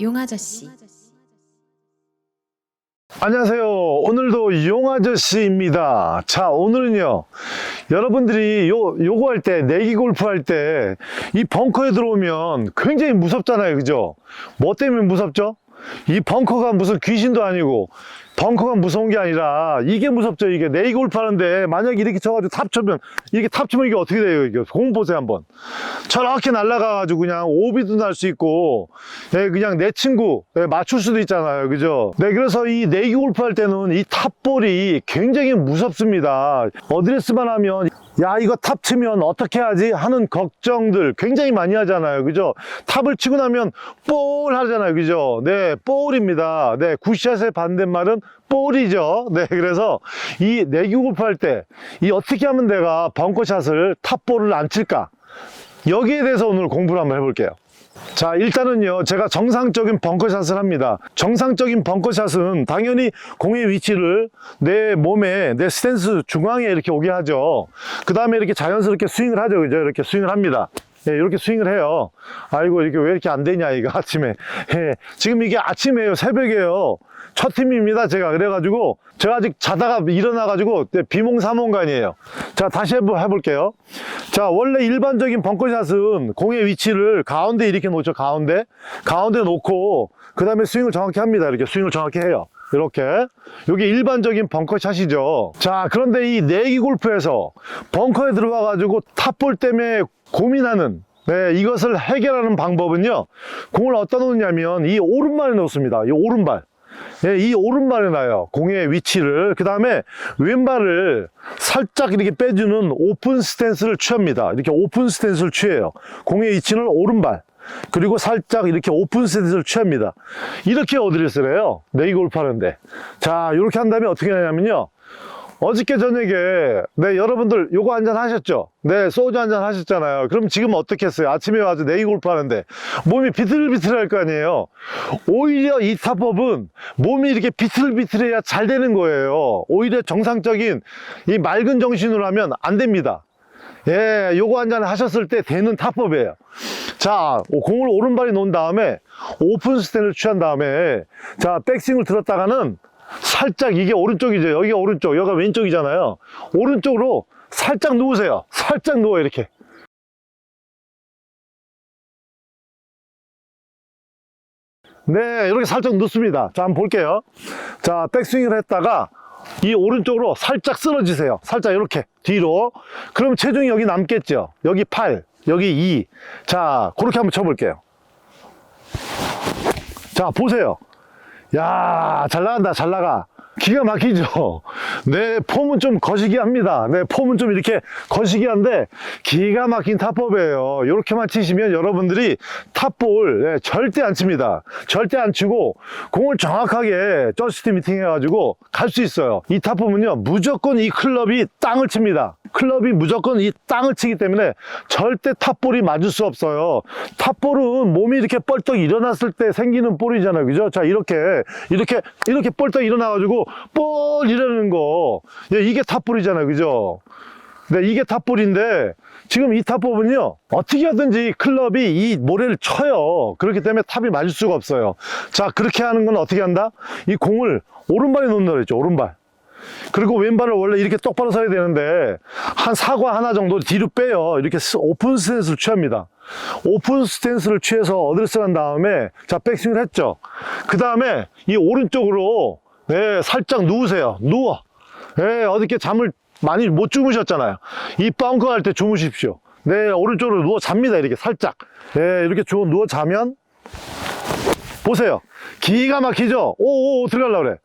용아저씨 안녕하세요. 오늘도 용아저씨입니다. 자, 오늘은요. 여러분들이 요, 요거 할 때, 내기 골프 할 때, 이 벙커에 들어오면 굉장히 무섭잖아요. 그죠? 뭐 때문에 무섭죠? 이 벙커가 무슨 귀신도 아니고, 벙커가 무서운 게 아니라, 이게 무섭죠. 이게 내기 골프 하는데, 만약에 이렇게 쳐가지고 탑 치면, 이렇게 탑 치면 이게 어떻게 돼요? 이게. 공 보세요, 한번. 저렇게 날아가가지고 그냥 오비도 날 수 있고, 예, 그냥 내 친구, 예, 맞출 수도 있잖아요. 그죠? 네, 그래서 이 내기 골프 할 때는 이 탑볼이 굉장히 무섭습니다. 어드레스만 하면, 야, 이거 탑 치면 어떻게 하지? 하는 걱정들 굉장히 많이 하잖아요. 그죠? 탑을 치고 나면 볼 하잖아요. 그죠? 네, 볼입니다. 네, 굿샷의 반대말은 볼이죠. 네, 그래서 이 내기 골프 할 때, 이 어떻게 하면 내가 벙커샷을 탑볼을 안 칠까? 여기에 대해서 오늘 공부를 한번 해볼게요. 자, 일단은요, 제가 정상적인 벙커샷을 합니다. 정상적인 벙커샷은 당연히 공의 위치를 내 몸에, 내 스탠스 중앙에 이렇게 오게 하죠. 그 다음에 이렇게 자연스럽게 스윙을 하죠. 그죠? 이렇게 스윙을 합니다. 예, 이렇게 스윙을 해요. 아이고, 이렇게 왜 이렇게 안 되냐, 이거 아침에. 예, 지금 이게 아침이에요. 새벽이에요. 첫 팀입니다. 제가. 그래가지고, 제가 아직 자다가 일어나가지고, 네, 비몽사몽간이에요. 자, 다시 해보, 해볼게요. 자, 원래 일반적인 벙커샷은 공의 위치를 가운데 이렇게 놓죠. 가운데. 가운데 놓고, 그 다음에 스윙을 정확히 합니다. 이렇게 스윙을 정확히 해요. 이렇게. 이게 일반적인 벙커샷이죠. 자, 그런데 이 내기 골프에서 벙커에 들어와 가지고 탑볼 때문에 고민하는 네, 이것을 해결하는 방법은요. 공을 어디다 놓냐면 이 오른발에 놓습니다. 이 오른발. 예, 이 오른발에 놔요. 공의 위치를. 그 다음에 왼발을 살짝 이렇게 빼주는 오픈 스탠스를 취합니다. 이렇게 오픈 스탠스를 취해요. 공의 위치는 오른발. 그리고 살짝 이렇게 오픈 스탠스를 취합니다. 이렇게 어드레스를 해요. 네이 골프 하는데. 자, 이렇게 한 다음에 어떻게 하냐면요. 어저께 저녁에 네 여러분들 요거 한잔 하셨죠? 네 소주 한잔 하셨잖아요. 그럼 지금 어떻게 했어요? 아침에 와서 네이 골프 하는데 몸이 비틀비틀할 거 아니에요. 오히려 이 타법은 몸이 이렇게 비틀비틀해야 잘 되는 거예요. 오히려 정상적인 이 맑은 정신으로 하면 안 됩니다. 예, 요거 한 잔 하셨을 때 되는 타법이에요. 자, 공을 오른발에 놓은 다음에 오픈 스탠을 취한 다음에 자, 백스윙을 들었다가는 살짝 이게 오른쪽이죠. 여기가 오른쪽, 여기가 왼쪽이잖아요. 오른쪽으로 살짝 누우세요. 살짝 누워 이렇게. 네, 이렇게 살짝 눕습니다. 자, 한번 볼게요. 자, 백스윙을 했다가 이 오른쪽으로 살짝 쓰러지세요. 살짝 이렇게 뒤로. 그럼 체중이 여기 남겠죠. 여기 8, 여기 2. 자, 그렇게 한번 쳐볼게요. 자, 보세요. 야, 잘 나간다, 잘 나가. 기가 막히죠? 네, 폼은 좀 거시기 합니다. 네, 폼은 좀 이렇게 거시기 한데, 기가 막힌 탑법이에요. 이렇게만 치시면 여러분들이 탑볼, 네, 절대 안 칩니다. 절대 안 치고, 공을 정확하게 저스트 미팅 해가지고 갈 수 있어요. 이 탑법은요, 무조건 이 클럽이 땅을 칩니다. 클럽이 무조건 이 땅을 치기 때문에 절대 탑볼이 맞을 수 없어요. 탑볼은 몸이 이렇게 뻘떡 일어났을 때 생기는 볼이잖아요. 그죠? 자, 이렇게, 이렇게, 이렇게 뻘떡 일어나가지고 볼 이러는 거. 예, 이게 탑볼이잖아요. 그죠? 네, 이게 탑볼인데 지금 이 탑볼은요 어떻게 하든지 클럽이 이 모래를 쳐요 그렇기 때문에 탑이 맞을 수가 없어요 자 그렇게 하는 건 어떻게 한다 이 공을 오른발에 놓는다 그랬죠 오른발 그리고 왼발을 원래 이렇게 똑바로 서야 되는데 한 사과 하나 정도 뒤로 빼요. 이렇게 스- 오픈 스탠스를 취합니다. 오픈 스탠스를 취해서 어드레스를 한 다음에 자 백스윙을 했죠. 그 다음에 이 오른쪽으로 네, 살짝 누우세요. 누워. 네, 어저께 잠을 많이 못 주무셨잖아요. 이 벙커 할때 주무십시오. 네 오른쪽으로 누워 잡니다. 이렇게 살짝. 네, 이렇게 주- 누워 자면 보세요. 기가 막히죠? 오오 들어가려고 그래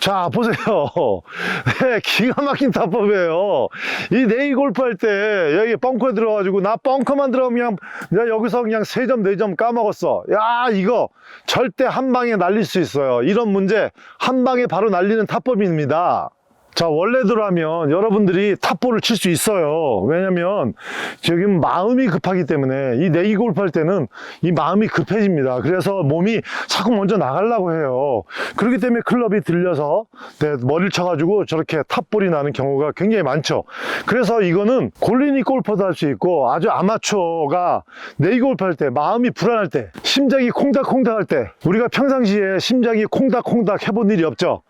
자, 보세요. 네, 기가 막힌 타법이에요. 이 네이 골프 할 때, 여기 벙커에 들어가지고, 나 벙커만 들어가면 그냥, 나 여기서 그냥 세점네 점 까먹었어. 야, 이거 절대 한 방에 날릴 수 있어요. 이런 문제, 한 방에 바로 날리는 타법입니다. 자, 원래대로라면 여러분들이 탑볼을 칠 수 있어요. 왜냐면 지금 마음이 급하기 때문에 이 내기 골프 할 때는 이 마음이 급해집니다. 그래서 몸이 자꾸 먼저 나가려고 해요. 그렇기 때문에 클럽이 들려서 네, 머리를 쳐가지고 저렇게 탑볼이 나는 경우가 굉장히 많죠. 그래서 이거는 골리니 골퍼도 할 수 있고 아주 아마추어가 내기 골프 할 때 마음이 불안할 때 심장이 콩닥콩닥 할 때 우리가 평상시에 심장이 콩닥콩닥 해본 일이 없죠.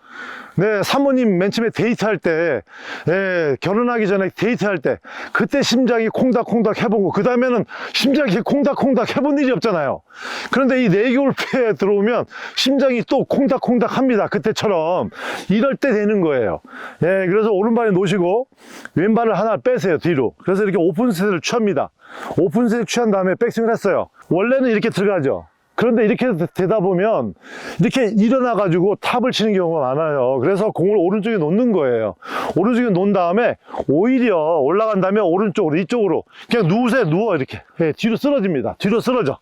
네, 사모님 맨 처음에 데이트할 때, 예, 결혼하기 전에 데이트할 때, 그때 심장이 콩닥콩닥 해보고, 그 다음에는 심장이 콩닥콩닥 해본 일이 없잖아요. 그런데 이 내기골프에 들어오면 심장이 또 콩닥콩닥 합니다. 그때처럼. 이럴 때 되는 거예요. 예, 그래서 오른발에 놓으시고, 왼발을 하나 빼세요, 뒤로. 그래서 이렇게 오픈셋을 취합니다. 오픈셋 취한 다음에 백스윙을 했어요. 원래는 이렇게 들어가죠. 그런데 이렇게 되다 보면 이렇게 일어나 가지고 탑을 치는 경우가 많아요. 그래서 공을 오른쪽에 놓는 거예요. 오른쪽에 놓은 다음에 오히려 올라간 다음에 오른쪽으로 이쪽으로 그냥 누우세요. 누워 이렇게. 예, 뒤로 쓰러집니다. 뒤로 쓰러져.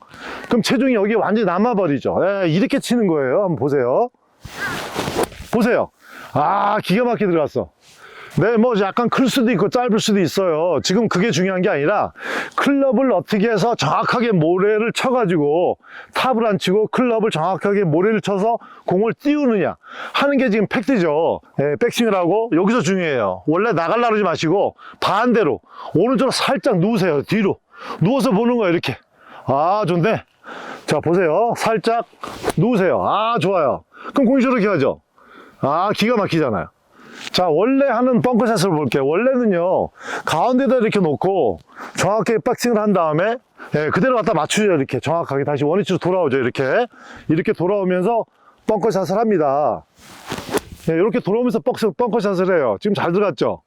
그럼 체중이 여기 완전히 남아 버리죠. 예, 이렇게 치는 거예요. 한번 보세요. 보세요. 아 기가 막히게 들어갔어 네, 뭐 약간 클 수도 있고 짧을 수도 있어요. 지금 그게 중요한 게 아니라 클럽을 어떻게 해서 정확하게 모래를 쳐가지고 탑을 안 치고 클럽을 정확하게 모래를 쳐서 공을 띄우느냐 하는 게 지금 팩트죠. 예, 백스윙을 하고 여기서 중요해요. 원래 나갈라 그러지 마시고 반대로 오른쪽으로 살짝 누우세요. 뒤로 누워서 보는 거예요. 이렇게. 아, 좋네. 자, 보세요. 살짝 누우세요. 아, 좋아요. 그럼 공이 저렇게 하죠. 아, 기가 막히잖아요. 자, 원래 하는 벙커샷을 볼게요. 원래는요, 가운데다 이렇게 놓고 정확하게 백스윙을 한 다음에 예, 그대로 갖다 맞추죠. 이렇게 정확하게 다시 원위치로 돌아오죠. 이렇게. 이렇게 돌아오면서 벙커샷을 합니다. 예, 이렇게 돌아오면서 벙커샷을 해요. 지금 잘 들어갔죠?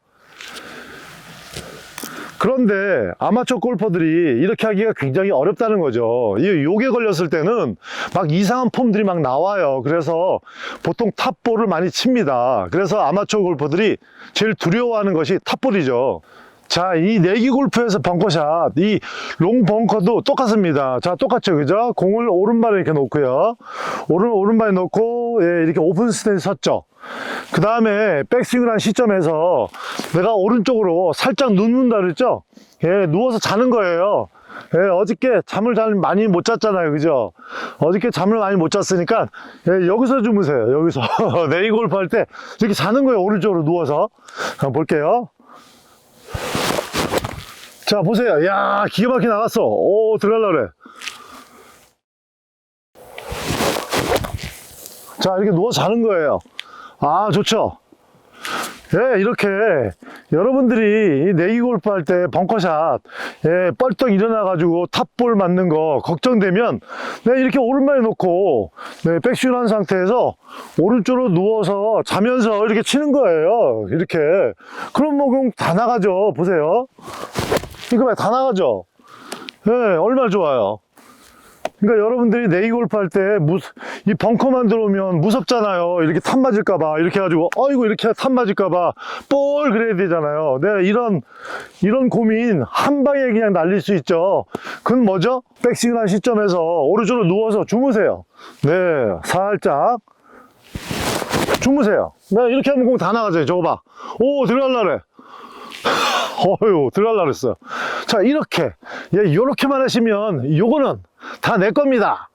그런데 아마추어 골퍼들이 이렇게 하기가 굉장히 어렵다는 거죠. 이 욕에 걸렸을 때는 막 이상한 폼들이 막 나와요. 그래서 보통 탑볼을 많이 칩니다. 그래서 아마추어 골퍼들이 제일 두려워하는 것이 탑볼이죠. 자, 이 내기 골프에서 벙커샷, 이 롱 벙커도 똑같습니다. 자, 똑같죠. 그죠? 공을 오른발에 이렇게 놓고요. 오른, 오른발에 놓고, 예, 이렇게 오픈 스탠스 섰죠. 그 다음에 백스윙을 한 시점에서 내가 오른쪽으로 살짝 눕는다 그랬죠? 예, 누워서 자는 거예요. 예, 어저께 잠을 잘 많이 못 잤잖아요. 그죠? 어저께 잠을 많이 못 잤으니까, 예, 여기서 주무세요. 여기서. 네이 골프 할 때 이렇게 자는 거예요. 오른쪽으로 누워서. 한번 볼게요. 자, 보세요. 야 기가 막히게 나갔어. 오, 들어갈라 그래. 자, 이렇게 누워 자는 거예요. 아, 좋죠? 예, 이렇게 여러분들이 이 내기 골프 할 때 벙커샷 예, 뻘떡 일어나 가지고 탑볼 맞는 거 걱정되면 네, 이렇게 오른발에 놓고 네, 백스윙 한 상태에서 오른쪽으로 누워서 자면서 이렇게 치는 거예요. 이렇게. 그럼 뭐 그럼 다 나가죠. 보세요. 이거 봐, 다 나가죠. 예, 얼마나 좋아요. 그러니까 여러분들이 네이 골프 할 때 이 벙커만 들어오면 무섭잖아요. 이렇게 탑 맞을까봐 이렇게 해가지고 어이구 이렇게 탑 맞을까봐 볼 그래야 되잖아요. 네 이런 이런 고민 한 방에 그냥 날릴 수 있죠. 그건 뭐죠? 백스윙 한 시점에서 오른쪽으로 누워서 주무세요. 네 살짝 주무세요. 네 이렇게 하면 공 다 나가죠. 저거 봐. 오 들어갈라 그래. 어휴 들어갈라 그랬어요. 자 이렇게 예, 요렇게만 하시면 요거는 다 내 겁니다.